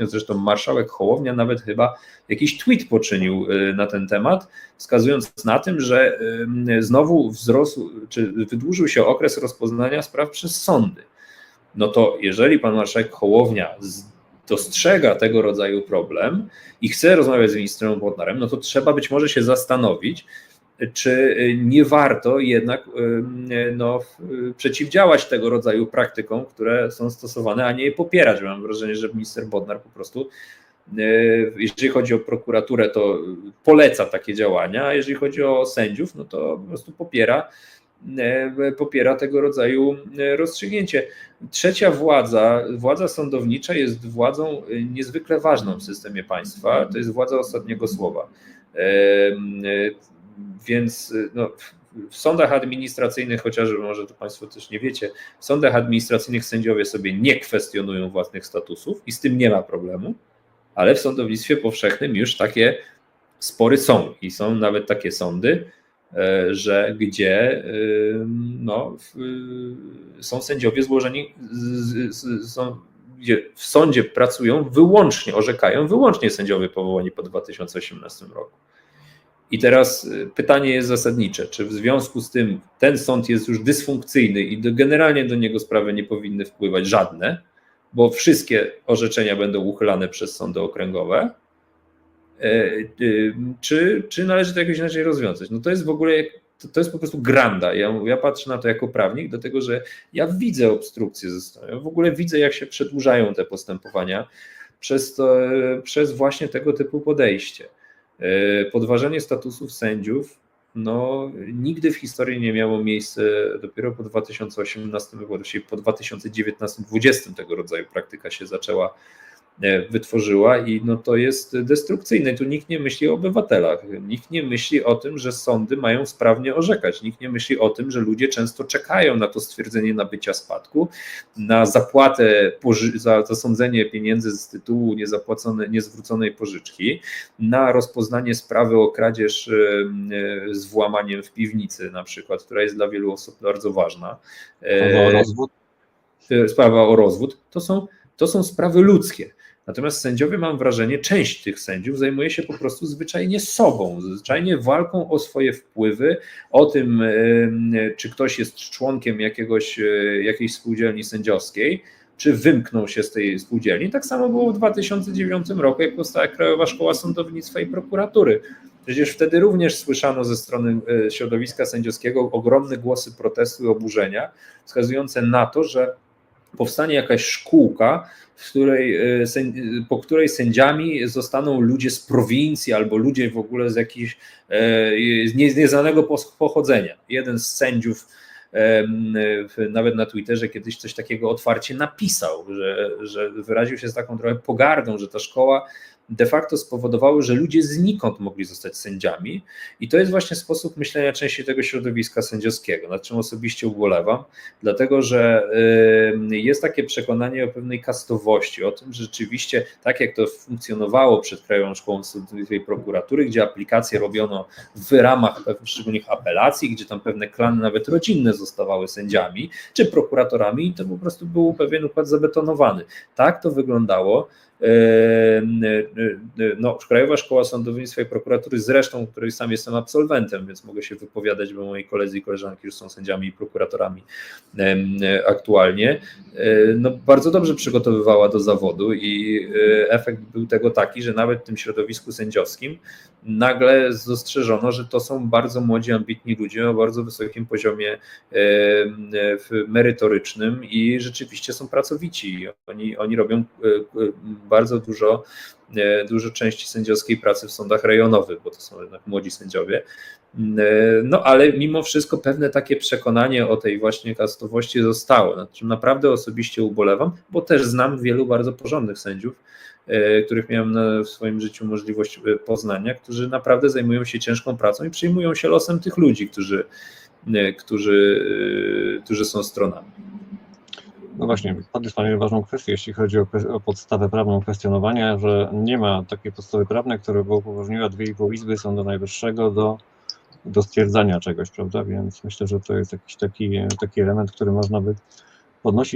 zresztą marszałek Hołownia nawet chyba jakiś tweet poczynił na ten temat, wskazując na tym, że znowu wzrósł, czy wydłużył się okres rozpoznania spraw przez sądy. No to jeżeli pan marszałek Hołownia dostrzega tego rodzaju problem i chce rozmawiać z ministrem Bodnarem, no to trzeba być może się zastanowić, czy nie warto jednak no, przeciwdziałać tego rodzaju praktykom, które są stosowane, a nie je popierać. Mam wrażenie, że minister Bodnar po prostu, jeżeli chodzi o prokuraturę, to poleca takie działania, a jeżeli chodzi o sędziów, no to po prostu popiera popiera tego rodzaju rozstrzygnięcie. Trzecia władza, władza sądownicza jest władzą niezwykle ważną w systemie państwa, to jest władza ostatniego słowa. Więc no, w sądach administracyjnych, chociaż może to Państwo też nie wiecie, w sądach administracyjnych sędziowie sobie nie kwestionują własnych statusów i z tym nie ma problemu, ale w sądownictwie powszechnym już takie spory są i są nawet takie sądy, E, że gdzie no, są sędziowie złożeni, są, w sądzie pracują wyłącznie, orzekają wyłącznie sędziowie powołani po 2018 roku. I teraz y, pytanie jest zasadnicze, czy w związku z tym ten sąd jest już dysfunkcyjny i do, generalnie do niego sprawy nie powinny wpływać żadne, bo wszystkie orzeczenia będą uchylane przez sądy okręgowe, E, e, czy, czy należy to jakoś inaczej rozwiązać? No to jest w ogóle, to, to jest po prostu granda. Ja, ja patrzę na to jako prawnik, dlatego że ja widzę obstrukcję ze strony, ja w ogóle widzę, jak się przedłużają te postępowania przez, to, przez właśnie tego typu podejście. E, podważenie statusów sędziów no, nigdy w historii nie miało miejsca, dopiero po 2018 roku, po 2019-2020 tego rodzaju praktyka się zaczęła wytworzyła i no to jest destrukcyjne. Tu nikt nie myśli o obywatelach, nikt nie myśli o tym, że sądy mają sprawnie orzekać, nikt nie myśli o tym, że ludzie często czekają na to stwierdzenie nabycia spadku, na zapłatę, za zasądzenie pieniędzy z tytułu niezapłaconej, niezwróconej pożyczki, na rozpoznanie sprawy o kradzież e, z włamaniem w piwnicy na przykład, która jest dla wielu osób bardzo ważna. Sprawa o rozwód. Sprawa o rozwód. To są, to są sprawy ludzkie. Natomiast sędziowie, mam wrażenie, część tych sędziów zajmuje się po prostu zwyczajnie sobą, zwyczajnie walką o swoje wpływy, o tym, czy ktoś jest członkiem jakiegoś, e, jakiejś spółdzielni sędziowskiej, czy wymknął się z tej spółdzielni. Tak samo było w 2009 roku, jak powstała Krajowa Szkoła Sądownictwa i Prokuratury. Przecież wtedy również słyszano ze strony e, środowiska sędziowskiego ogromne głosy protestu i oburzenia, wskazujące na to, że powstanie jakaś szkółka, której, e, po której sędziami zostaną ludzie z prowincji albo ludzie w ogóle z jakichś z nieznanego pochodzenia. Jeden z sędziów nawet na Twitterze kiedyś coś takiego otwarcie napisał, że, że wyraził się z taką trochę pogardą, że ta szkoła de facto spowodowały, że ludzie znikąd mogli zostać sędziami. I to jest właśnie sposób myślenia części tego środowiska sędziowskiego, nad czym osobiście ubolewam, dlatego że jest takie przekonanie o pewnej kastowości, o tym, że rzeczywiście tak jak to funkcjonowało przed Krajową Szkołą Sądownictwa Prokuratury, gdzie aplikacje robiono w ramach szczególnych apelacji, gdzie tam pewne klany nawet rodzinne zostawały sędziami czy prokuratorami i to po prostu był pewien układ zabetonowany. Tak to wyglądało no, Krajowa Szkoła Sądownictwa i Prokuratury, zresztą której sam jestem absolwentem, więc mogę się wypowiadać, bo moi koledzy i koleżanki już są sędziami i prokuratorami aktualnie, no, bardzo dobrze przygotowywała do zawodu i e, efekt był tego taki, że nawet w tym środowisku sędziowskim nagle dostrzeżono, że to są bardzo młodzi, ambitni ludzie o bardzo wysokim poziomie merytorycznym i rzeczywiście są pracowici. Oni, oni robią e, bardzo dużo, e, dużo części sędziowskiej pracy w sądach rejonowych, bo to są jednak młodzi sędziowie. E, no ale mimo wszystko pewne takie przekonanie o tej właśnie kastowości zostało, nad czym naprawdę osobiście ubolewam, bo też znam wielu bardzo porządnych sędziów, e, których miałem w swoim życiu możliwość poznania, którzy naprawdę zajmują się ciężką pracą i przyjmują się losem tych ludzi, którzy, którzy, którzy są stronami. No właśnie, Pan ważną kwestię, jeśli chodzi o, o, podstawę prawną kwestionowania, że nie ma takiej podstawy prawnej, która by upoważniła dwie i pół izby Sądu Najwyższego do, do stwierdzania czegoś, prawda? Więc myślę, że to jest jakiś taki, taki element, który można by podnosić.